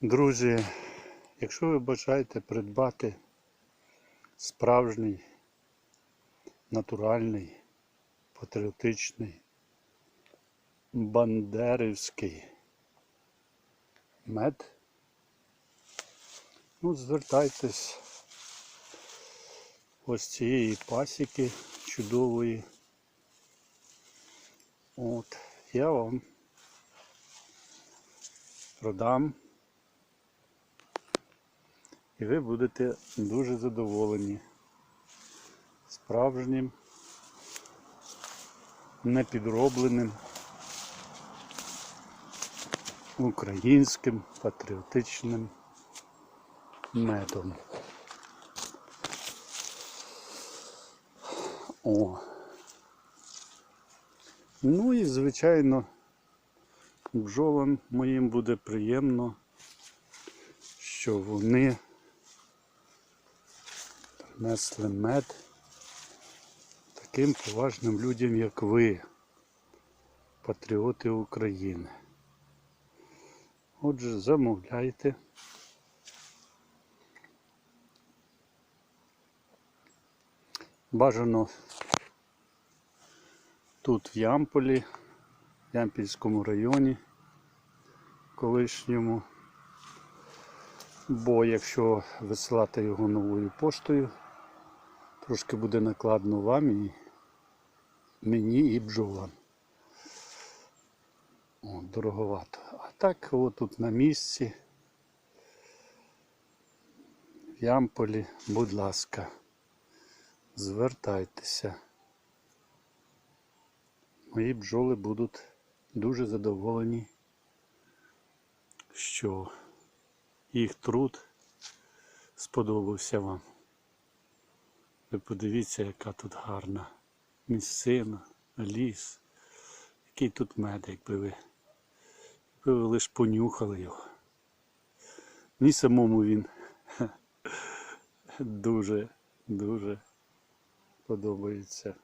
Друзі, якщо ви бажаєте придбати справжній, натуральний, патріотичний, бандерівський мед, ну, звертайтесь ось цієї пасіки чудової. От, я вам продам. І ви будете дуже задоволені справжнім, непідробленим, українським патріотичним медом. О. Ну і, звичайно, бджолам моїм буде приємно, що вони принесли мед таким поважним людям, як ви, патріоти України. Отже, замовляйте. Бажано тут в Ямполі, в Ямпільському районі колишньому. Бо якщо висилати його новою поштою, трошки буде накладно вам і мені і бджолам. О, дороговато. А так отут на місці, в Ямполі, будь ласка, звертайтеся. Мої бджоли будуть дуже задоволені, що їх труд сподобався вам. Ви подивіться, яка тут гарна місцина, ліс. Який тут мед, якби ви, якби ви лише понюхали його. Мені самому він дуже, дуже подобається.